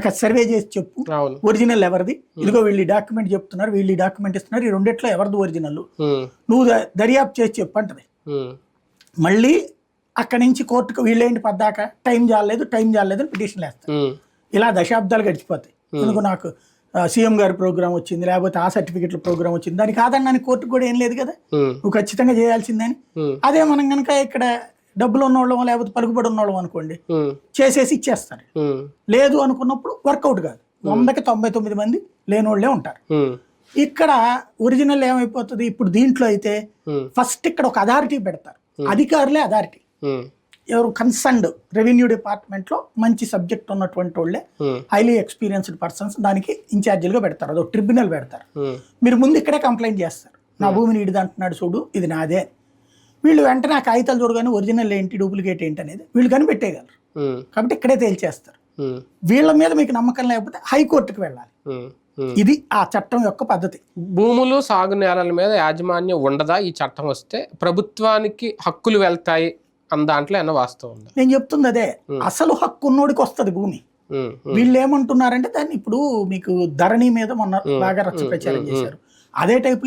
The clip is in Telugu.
అక్కడ సర్వే చేసి చెప్పు. ఒరిజినల్ ఎవరిది? ఇదిగో వీళ్ళు డాక్యుమెంట్ చెప్తున్నారు వీళ్ళు డాక్యుమెంట్ ఇస్తున్నారు ఈ రెండిట్లో ఎవరిది ఒరిజినల్? నువ్వు దర్యాప్తు చేసి చెప్పు అంటది. మళ్ళీ అక్కడి నుంచి కోర్టుకు వీళ్ళేంటి పద్దాక? టైం జాలేదు టైం జాలేదు అని పిటిషన్ వేస్తారు. ఇలా దశాబ్దాలు గడిచిపోతాయి. ఎందుకు నాకు సీఎం గారి ప్రోగ్రామ్ వచ్చింది లేకపోతే ఆ సర్టిఫికెట్ల ప్రోగ్రామ్ వచ్చింది దానికి కాదన్నాను కోర్టుకు కూడా ఏం లేదు కదా. నువ్వు ఖచ్చితంగా చేయాల్సిందని అదే మనం కనుక ఇక్కడ డబ్బులు ఉన్నోళ్ళం లేకపోతే పలుకుబడి ఉన్నోళ్ళం అనుకోండి చేసేసి ఇచ్చేస్తారు. లేదు అనుకున్నప్పుడు వర్కౌట్ కాదు. వందకి తొంభై తొమ్మిది మంది లేనోళ్ళే ఉంటారు. ఉమ్, ఇక్కడ ఒరిజినల్ ఏమైపోతుంది? ఇప్పుడు దీంట్లో అయితే ఫస్ట్ ఇక్కడ ఒక అథారిటీ పెడతారు. అధికారులే అథారిటీ. ఎవరు కన్సర్న్డ్ రెవెన్యూ డిపార్ట్మెంట్లో మంచి సబ్జెక్ట్ ఉన్నటువంటి వాళ్ళే. హైలీ ఎక్స్పీరియన్స్డ్ పర్సన్స్ దానికి ఇన్ఛార్జీలుగా పెడతారు. అదొక ట్రిబ్యునల్ పెడతారు. మీరు ముందు ఇక్కడే కంప్లైంట్ చేస్తారు. నా భూమిని ఇడిది అంటున్నాడు చూడు ఇది నాదే. వీళ్ళు వెంటనే ఆ కాగితాలు చూడగానే ఒరిజినల్ ఏంటి డూప్లికేట్ ఏంటి అనేది వీళ్ళు కనిపెట్టేయగలరు. కాబట్టి ఇక్కడే తేల్చేస్తారు. వీళ్ళ మీద మీకు నమ్మకం లేకపోతే హైకోర్టుకు వెళ్ళాలి. ఇది ఆ చట్టం యొక్క పద్ధతి. భూములు సాగు నేలల మీద యాజమాన్యం ఉండదా? ఈ చట్టం వస్తే ప్రభుత్వానికి హక్కులు వెళ్తాయి అన్న దాంట్లో ఏమన్నా వాస్తవం ఉందా? నేను చెప్తుంది అదే. అసలు హక్కు ఉన్నోడికి వస్తుంది భూమి. వీళ్ళు ఏమంటున్నారంటే దాన్ని ఇప్పుడు మీకు ధరణి మీద మొన్న బాగా రచ్చ ప్రచారం చేశారు. అదే టైప్